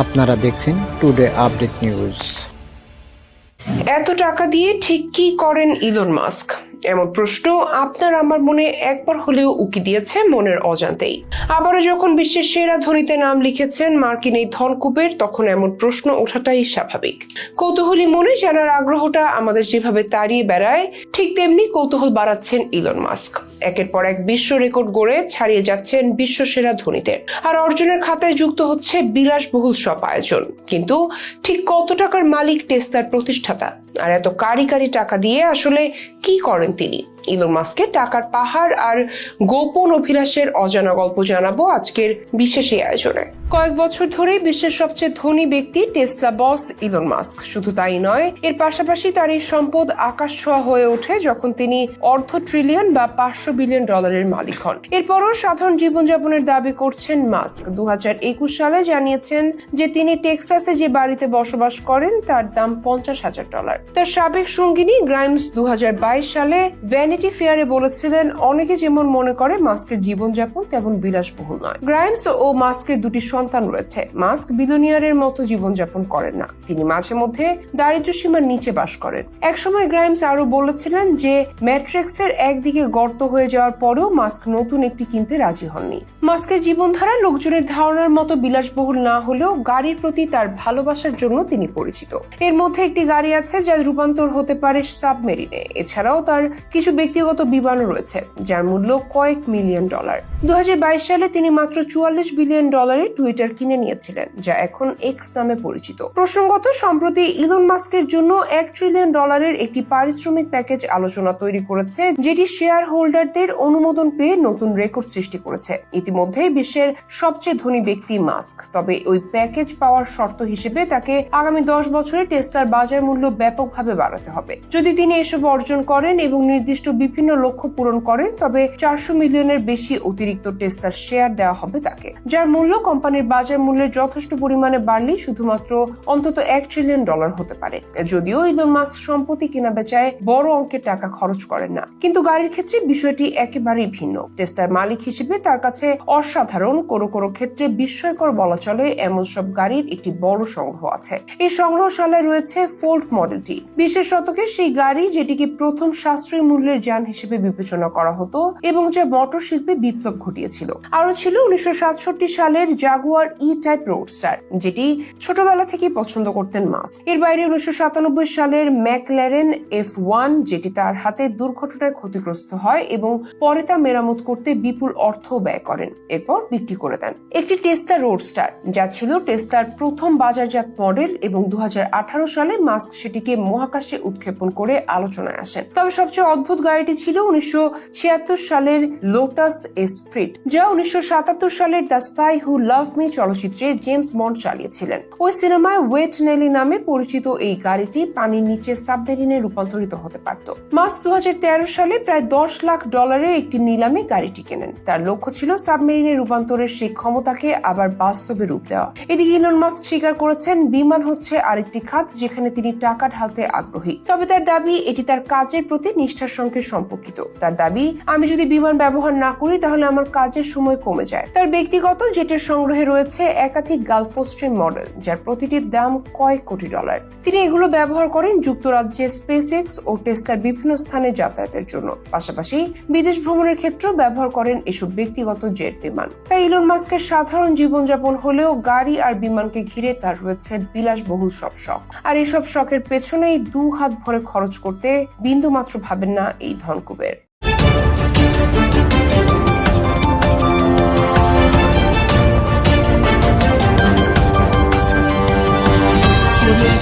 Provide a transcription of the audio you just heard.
আপনারা দেখছেন today update news এত টাকা দিয়ে ঠিক কি করেন ইলন মাস্ক এমন প্রশ্ন আপনার আমার মনে একবার হলেও উকি দিয়েছে মনের অজান্তেই। আবারও যখন বিশ্বের সেরা ধনীতে নাম লিখেছেন মার্কিন এই ধনকুবের, তখন এমন প্রশ্ন ওঠাটাই স্বাভাবিক। কৌতূহলী মনে জানার আগ্রহটা আমাদের যেভাবে তাড়িয়ে বেড়ায়, ঠিক তেমনি কৌতূহল বাড়াচ্ছেন ইলন মাস্ক। একের পর এক বিশ্ব রেকর্ড গড়ে ছাড়িয়ে যাচ্ছেন বিশ্ব সেরা ধনীদের আর অর্জনের খাতায় যুক্ত হচ্ছে বিলাসবহুল সব আয়োজন। কিন্তু ঠিক কত টাকার মালিক টেস্তার প্রতিষ্ঠাতা? আর এত কারি কারি টাকা দিয়ে আসলে কি করেন তিনি। ইলন মাস্কে টাকার পাহাড় আর গোপন অভিলাষের অজানা গল্প জানাব আজকের বিশেষ এই আয়োজনে। কয়েক বছর ধরে বিশ্বের সবচেয়ে ধনী ব্যক্তি টেসলা বস ইলন মাস্ক। শুধু তাই নয়, এর পাশাপাশি তার এই সম্পদ আকাশ ছোঁয়া হয়ে ওঠে যখন তিনি অর্ধ ট্রিলিয়ন বা পাঁচশো বিলিয়ন ডলারের মালিক হন। এরপরও সাধারণ জীবনযাপনের দাবি করছেন মাস্ক। দু সালে জানিয়েছেন যে তিনি টেক্সাসে যে বাড়িতে বসবাস করেন, তার দাম পঞ্চাশ হাজার ডলার তার সাবেক সঙ্গিনী গ্রাইমস দু হাজার বাইশ সালে ভ্যানিটি ফেয়ারে বলেছিলেন, অনেকে যেমন মনে করে, মাস্কের জীবনযাপন তেমন বিলাসবহুল নয়। গ্রাইমস ও মাস্কের দুটি সন্তান রয়েছে। মাস্ক বিলোনিয়ারের মতো জীবনযাপন করেন না। তিনি মাঝে মধ্যে দারিদ্র সীমার নিচে বাস করেন। একসময় গ্রাইমস আরও বলেছিলেন যে, ম্যাট্রিক্সের একদিকে গর্ত হয়ে যাওয়ার পরেও মাস্ক নতুন একটি কিনতে রাজি হননি। মাস্কের জীবনধারা লোকজনের ধারণার মতো বিলাসবহুল না হলেও গাড়ির প্রতি তার ভালোবাসার জন্য তিনি পরিচিত। এর মধ্যে একটি গাড়ি আছে যা রূপান্তর হতে পারে সাবমেরিনে। এছাড়াও তার কিছু ব্যক্তিগত বিমানও রয়েছে, যার মূল্য কয়েক মিলিয়ন ডলার। দু হাজার বাইশ সালে তিনি মাত্র চুয়াল্লিশ বিলিয়ন ডলারের টুইটার কিনে নিয়েছিলেন, যা এখন এক্স নামে পরিচিত। প্রসঙ্গত, সম্প্রতি ইলন মাস্কের জন্য এক ট্রিলিয়ন ডলারের একটি পারিশ্রমিক প্যাকেজ আলোচনা তৈরি করেছে, যেটি শেয়ার হোল্ডারদের অনুমোদন পেয়ে নতুন রেকর্ড সৃষ্টি করেছে। ইতিমধ্যে বিশ্বের সবচেয়ে ধনী ব্যক্তি মাস্ক তবে ওই প্যাকেজ পাওয়ার শর্ত হিসেবে তাকে আগামী দশ বছরে টেসলার বাজার মূল্য ব্যাপকভাবে বাড়াতে হবে। যদি তিনি এসব অর্জন করেন এবং নির্দিষ্ট বিভিন্ন লক্ষ্য পূরণ করেন, তবে চারশো মিলিয়নের বেশি অতিরিক্ত টেসলার শেয়ার দেওয়া হবে তাকে, যার মূল্য কোম্পানির বাজার মূল্যের যথেষ্ট পরিমাণে বাড়লেই শুধুমাত্র অন্তত এক ট্রিলিয়ন ডলার হতে পারে। যদিও ইলন মাস্ক সম্পত্তি কেনা বেচায় বড় অঙ্কের টাকা খরচ করেন না। কিন্তু গাড়ির ক্ষেত্রে বিষয়টি একেবারেই ভিন্ন। টেস্টার মালিক হিসেবে তার কাছে অসাধারণ কোনো কোনো ক্ষেত্রে বিস্ময়কর বলা চলে, এমন সব গাড়ির একটি বড় সংগ্রহ আছে। এই সংগ্রহশালায় রয়েছে ফোল্ড মডেলটি বিশের শতকে সেই গাড়ি যেটিকে প্রথম সাশ্রয়ী মূল্যের যান হিসেবে বিবেচনা করা হতো এবং যা মোটর শিল্পে বিপ্লব ঘটিয়েছিল। আরও ছিল উনিশশো সাতষট্টি সালের জাগুয়ার ই টাইপ রোডস্টার, যেটি ছোটবেলা থেকেই পছন্দ করতেন মাস এর বাইরে উনিশশো সালের ম্যাকল্যারেন এফ ওয়ান, যেটি তার হাতে দুর্ঘটনায় ক্ষতিগ্রস্ত হয় এবং পরে তা মেরামত করতে বিপুল অর্থ ব্যয় করেন, এরপর বিক্রি করে দেন। একটি টেস্টা রোডস্টার, যা ছিল টেস্টার প্রথম বাজারজাত মডেল এবং দু হাজার আঠারো সালে মাস্ক সেটিকে মহাকাশে উৎক্ষেপণ করে আলোচনায় আসেন। তবে সবচেয়ে অদ্ভুত গাড়িটি ছিল উনিশশো ছিয়াত্তর সালের লোটাস এসপ্রিট যা উনিশশো সাতাত্তর সালের the spy who love me চলচ্চিত্রে জেমস বন্ড চালিয়েছিলেন। ওই সিনেমায় ওয়েট নেলি নামে পরিচিত এই গাড়িটি পানির নিচে সাবমেরিনে রূপান্তরিত হতে পারত। মাস দু সালে প্রায় দশ লাখ ডলারের একটি নিলামে গাড়িটি কেনেন। তার লক্ষ্য ছিল সাবমেরিনে রূপান্তরের সেই ক্ষমতাকে আবার বাস্তবে রূপ দেওয়া। এদিকে ইলন মাস্ক স্বীকার করেছেন, বিমান হচ্ছে আরেকটি খাত যেখানে তিনি টাকা ঢালতে আগ্রহী। তবে তার দাবি, এটি তার কাজের প্রতি নিষ্ঠার সঙ্গে সম্পর্কিত। তার দাবি, আমি যদি বিমান ব্যবহার না করি, তাহলে আমার কাজের সময় কমে যায়। তার ব্যক্তিগত জেটের সংগ্রহে রয়েছে একাধিক গালফোস্ট্রিম মডেল যার প্রতিটির দাম কয়েক কোটি ডলার তিনি এগুলো ব্যবহার করেন যুক্তরাজ্যে স্পেস ও টেস্টার বিভিন্ন স্থানে যাতায়াতের জন্য। পাশাপাশি বিদেশ ভ্রমণের ক্ষেত্রেও ব্যবহার করেন এসব ব্যক্তিগত জেট বিমান। তাই ইলন মাস্কের সাধারণ জীবনযাপন হলেও গাড়ি আর বিমানকে ঘিরে তার রয়েছে বিলাসবহুল সব শখ। আর এসব শখের পেছনেই দু হাত ভরে খরচ করতে বিন্দুমাত্র ভাবেন না এই ধনকুবের।